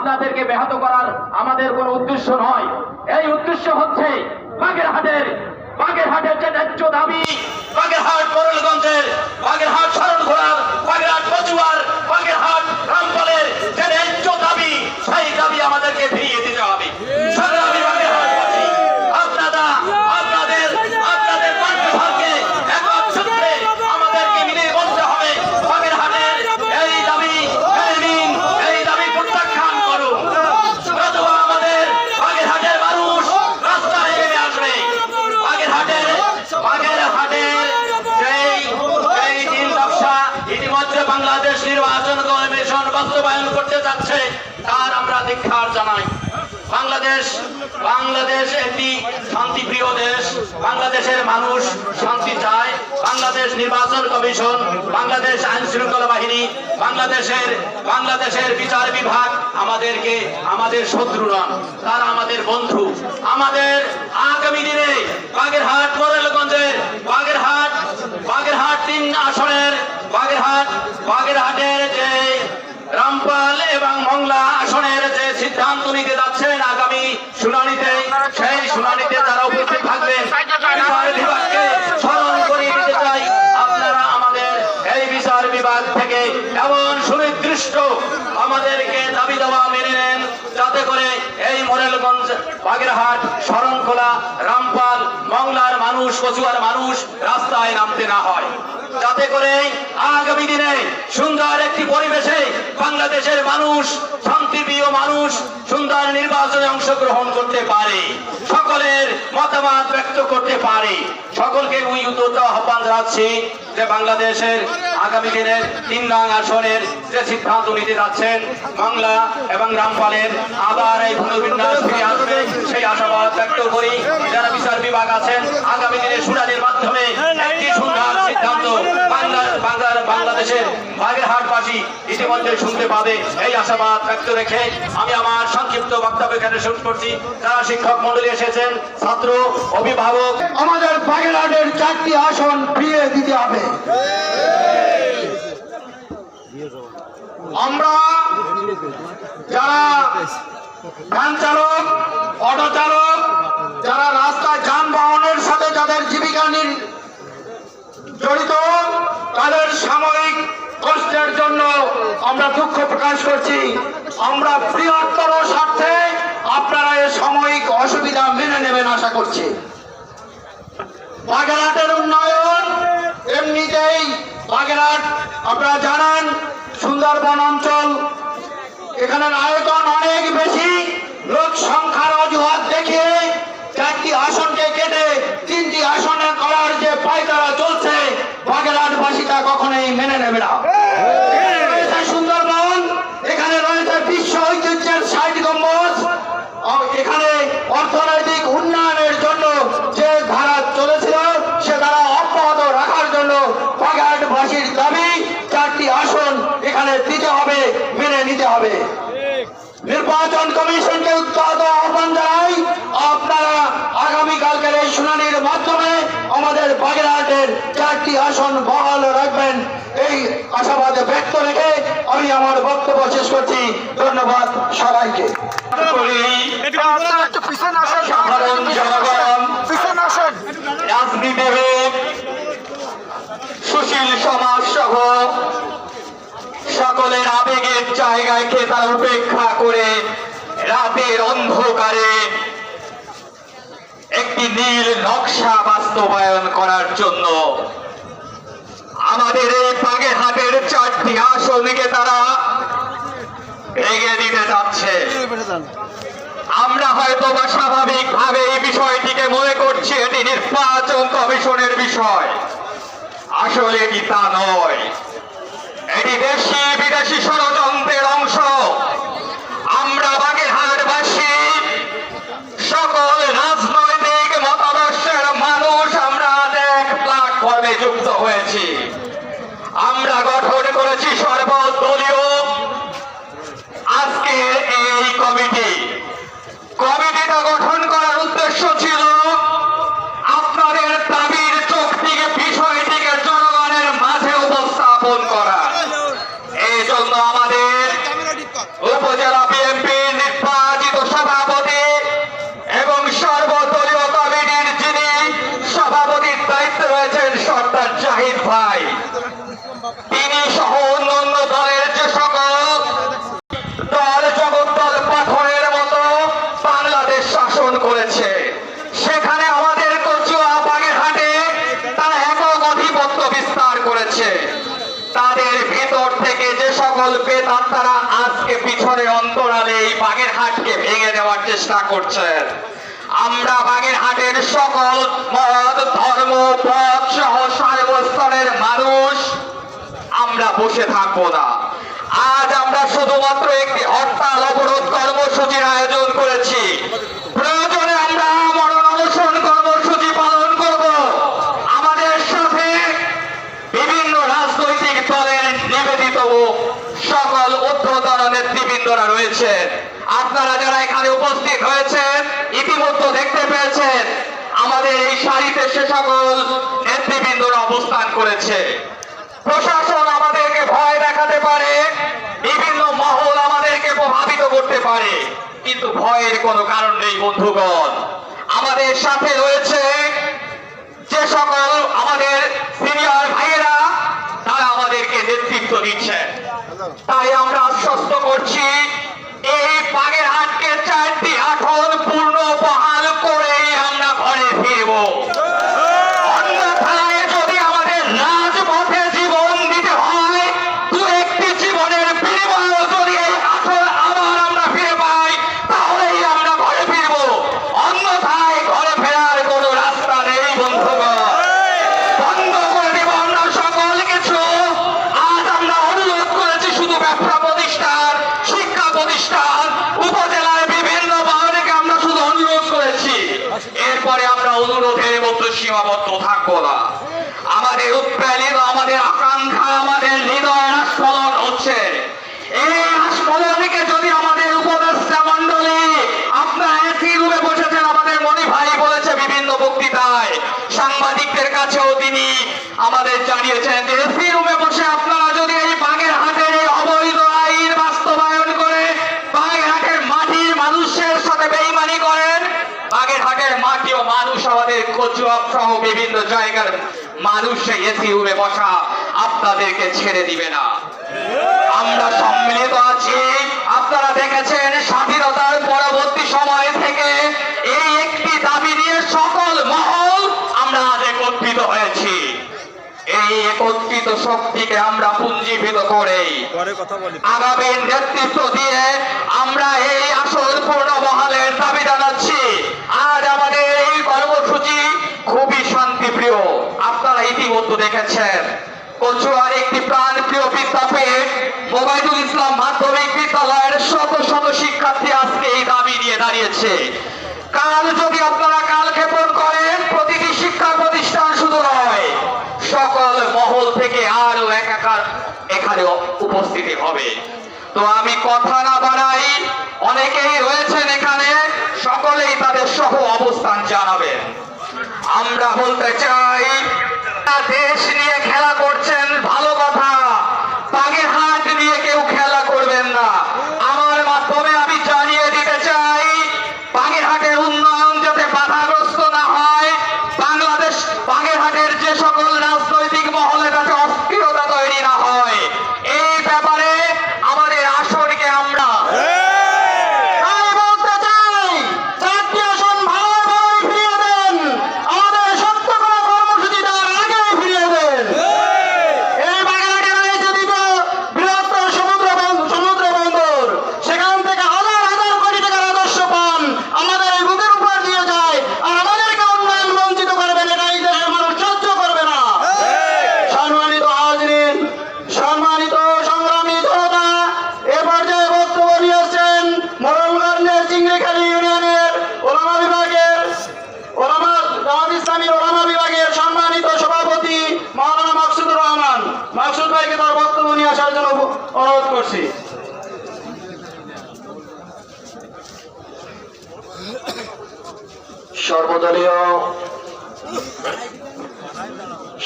আপনাদেরকে ব্যাহত করার আমাদের কোনো উদ্দেশ্য নয়। এই উদ্দেশ্য হচ্ছে বাগেরহাটের বাগেরহাটের যে ন্যায্য দাবি, বাগেরহাট করলগঞ্জের বাগেরহাট শরণঘোড়ার বাগেরহাট কচুয়ার বাগেরহাট রামপালের যে ন্যায্য দাবি, সেই দাবি আমাদেরকে ফিরিয়ে দিতে হবে। বাংলাদেশ বাংলাদেশ একটি শান্তিপ্রিয় দেশ। বাংলাদেশের মানুষ শান্তি চায়। বাংলাদেশ নির্বাচন কমিশন, বাংলাদেশ আইন শৃঙ্খলা বাহিনী, বাংলাদেশের বাংলাদেশের বিচার বিভাগ আমাদেরকে, আমাদের শত্রু নন তারা আমাদের বন্ধু। আমাদের আগামী দিনে বাগেরহাট, মোরেলগঞ্জের বাগেরহাট বাগেরহাট তিন আসনের বাগেরহাট, বাগেরহাটের রামপাল এবং মংলা আসনের যে সিদ্ধান্ত নিতে যাচ্ছেন আগামী শুনানিতে, সেই শুনানিতে যারা উপস্থিত থাকবেন এই বিচার বিভাগ থেকে এমন সুনির্দিষ্ট আমাদেরকে দাবি দেওয়া মেনে নেন, যাতে করে এই মোরেলগঞ্জ বাগেরহাট শরণখোলা রামপাল মংলার মানুষ, কচুয়ার মানুষ রাস্তায় নামতে না হয়। যাতে করে আগামী দিনে সুন্দর একটি পরিবেশে বাংলাদেশের মানুষ, শান্তিপ্রিয় মানুষ সুন্দর নির্বাচনে অংশগ্রহণ করতে পারে, সকলের মতামত ব্যক্ত করতে পারে। সকলকে উই উদ্যত আহ্বান জানাচ্ছি যে বাংলাদেশের আগামী দিনের তিন নং আসনের যে সিদ্ধান্ত নিতে যাচ্ছেন বাংলা এবং রামপালের আবার এই পুনর্বিন্যাস ফিরে আসবে, সেই আশাবাদ ব্যক্ত করি। যারা বিচার বিভাগ আছেন, আগামী দিনে শুনানির মাধ্যমে একটি সুন্দর সিদ্ধান্ত বাংলা বাংলার বাংলাদেশের বাগেরহাটবাসী ইতিমধ্যে শুনতে পাবে। এই আশাবাদ ব্যক্ত রেখে আমি আমার সংক্ষিপ্ত বক্তব্য এখানে শুরু করছি। যারা শিক্ষক মন্ডলী এসেছেন, ছাত্র, অভিভাবক, আমাদের বাগেরহাটের চারটি আসন ফিরিয়ে দিতে হবে। আমরা যারা ভ্যান চালক, অটো চালক, যারা রাস্তায় যানবাহনের সাথে যাদের জীবিকা জড়িত, তাদের সাময়িক কষ্টের জন্য আমরা দুঃখ প্রকাশ করছি। আমরা বৃহত্তর স্বার্থে আপনারা এ সাময়িক অসুবিধা মেনে নেবেন আশা করছি। বাগেরহাটের উন্নয়ন এমনিতেই বাগেরহাট, আপনারা জানেন, সুন্দরবন অঞ্চল, এখানের আয়তন অনেক বেশি। লোক সংখ্যার অজুহাত দেখিয়ে চারটি আসনকে কেটে তিনটি আসনে করার যে পায়তারা চলছে বাগেরহাটবাসী তা কখনোই মেনে নেবে না এখানে রয়েছে সুন্দরবন এখানে রয়েছে বিশ্ব ঐতিহ্যের ষাট গম্বুজ ও এখানে অর্থনৈতিক উন্নয়নের জন্য যে ধারা চলেছিল সে ধারা অব্যাহত রাখার জন্য বাগেরহাটবাসীর দাবি চারটি আসন এখানে দিতে হবে মেনে নিতে হবে নির্বাচন কমিশনকে আহ্বান জানাই। আপনারা আগামীকালকের এই শুনানির মাধ্যমে আমাদের বাগেরহাটের চারটি আসন বহাল রাখবেন। এই আশাবাদে ব্যক্ত রেখে আমি আমার বক্তব্য শেষ করছি। ধন্যবাদ সবাইকে। সাধারণ জনগণ রাজনীতিবিদ সুশীল সমাজ সহ সকলের আবেগের জায়গাকে তারা উপেক্ষা করে রাতের অন্ধকারে একটি নীল নকশা বাস্তবায়ন করার জন্য আমাদের এই বাগেরহাটের চারটি আসনকে তারা ভেঙে দিতে যাচ্ছে। আমরা হয়তো বা স্বাভাবিক ভাবে এই বিষয়টিকে মনে করছি, এটি নির্বাচন কমিশনের বিষয়। আসলে এটি তা নয়। এটি দেশি বিদেশি ষড়যন্ত্রের অংশ ভিতর থেকে যে সকল বেতার তারা আজকে পিছনে অন্তরালে এই বাগেরহাটকে ভেঙে দেওয়ার চেষ্টা করছেন। আমরা বাগেরহাটের সকল মত, ধর্ম, পথ সহ সর্বস্তরের মানুষ, আমরা বসে থাকব না। আজ আমরা শুধুমাত্র একটি হরতাল, অবরোধ কর্মসূচির আয়োজন করেছি প্রয়োজনে আমরা মরণ অনশন কর্মসূচি পালন করব আমাদের সাথে বিভিন্ন রাজনৈতিক দলের নিবেদিত সকল ঊর্ধ্বতন নেতৃবৃন্দরা রয়েছে আপনারা যারা এখানে উপস্থিত হয়েছেন, ইতিমধ্যে দেখতে পেয়েছেন, আমাদের এই সারিতে সে সকল নেতৃবৃন্দরা অবস্থান করেছে। প্রশাসন আমাদেরকে ভয় দেখাতে পারে, বিভিন্ন মহল আমাদেরকে প্রভাবিত করতে পারে, কিন্তু ভয়ের কোনো কারণ নেই, বন্ধুগণ। আমাদের সাথে রয়েছে যে সকল আমাদের সিনিয়র ভাইয়েরা, তারা আমাদেরকে নেতৃত্ব দিচ্ছেন। তাই আমরা আশ্বস্ত করছি এই বাগেরহাটকে চারটি আসন সীমাবদ্ধ থাকব না। আমাদের উৎপ্রেরিত আমাদের আকাঙ্ক্ষা, আমাদের হৃদয় আস্ফলন হচ্ছে। এই আস্ফলনকে যদি আমাদের উপদেষ্টা মন্ডলী আপনারা একই রুমে বসেছেন, আমাদের মনি ভাই বলেছে বিভিন্ন বক্তৃতায়। সাংবাদিকদের কাছেও তিনি আমাদের জানিয়েছেন যে এসি রুমে বসে আপনারা যদি এই বাগের হাটের এই অবৈধ আইন বাস্তবায়ন করে বাগের হাটের মাটির মানুষের সাথে বেইমানি করেন বাগের হাটের মাটি ও মানুষ আমাদের কচুয়া সহ বিভিন্ন জায়গার মানুষ সেই এসি রুমে বসা আপনাদেরকে ছেড়ে দিবে না। আমরা সম্মিলিত আছি। আপনারা দেখেছেন স্বাধীনতার পরবর্তী সময় থেকে এই একটি দাবি নিয়ে সকল মহল আমরা আজ একত্রিত হয়েছি। এই একত্রিত শক্তিকে আমরা পুঞ্জীভূত করে আগামী নেতৃত্ব দিয়ে আমরা এই আসল পূর্ণ বহালের দাবি জানাচ্ছি। আজ আমাদের এই কর্মসূচি খুবই শান্তিপ্রিয়। আপনারা ইতিমধ্যে দেখেছেন কচুয়ার একটি প্রাণ প্রিয় বিদ্যাপীঠ মোবাইদুল ইসলাম মাধ্যমিক বিদ্যালয়ের শত শত শিক্ষার্থী আজকে এই দাবি নিয়ে দাঁড়িয়েছে। কাল যদি আপনারা কাল ক্ষেপণ করেন, প্রতিটি শিক্ষা প্রতিষ্ঠান শুধু নয়, সকল মহল থেকে আরও একাকার এখানে উপস্থিতি হবে। তো আমি কথা না বাড়াই, অনেকেই রয়েছেন এখানে সকলেই তাদের সহ অবস্থান জানাবেন। আমরা বলতে চাই দেশ নিয়ে খেলা করছেন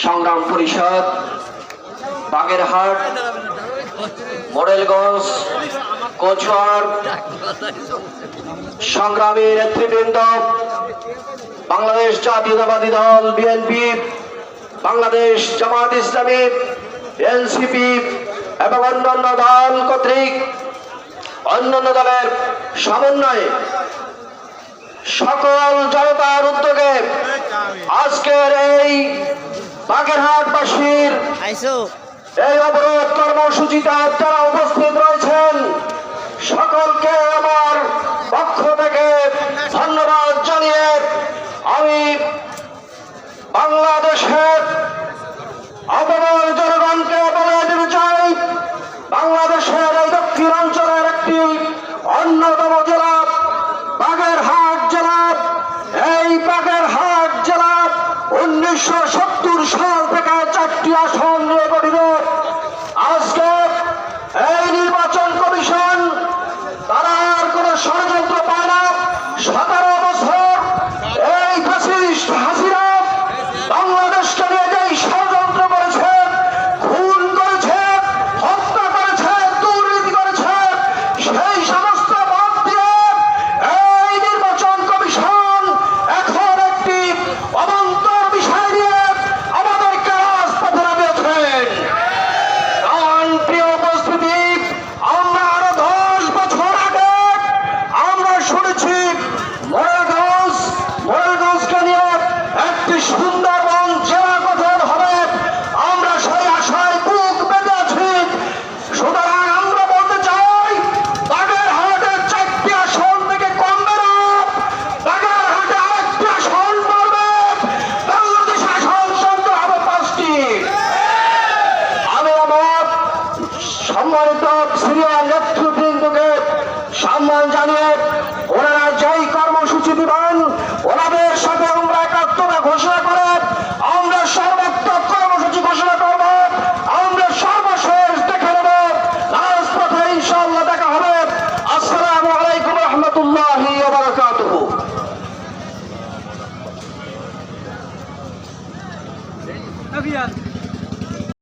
সংগ্রাম পরিষদ, বাগেরহাট মোড়েলগঞ্জ কোচুয়ার সংগ্রামী নেতৃবৃন্দ, বাংলাদেশ জাতীয়তাবাদী দল, বিএনপি, বাংলাদেশ জামাত ইসলামী, এনসিপি এবং অন্যান্য দল কর্তৃক অন্যান্য দলের সমন্বয়ে সকল জনতার উদ্যোগে আজকের এই বাগেরহাটবাসীর এই অবরোধ কর্মসূচিতে যারা উপস্থিত রয়েছেন। উনিশশো সাল থেকে চারটি আসন নিয়ে গঠিত।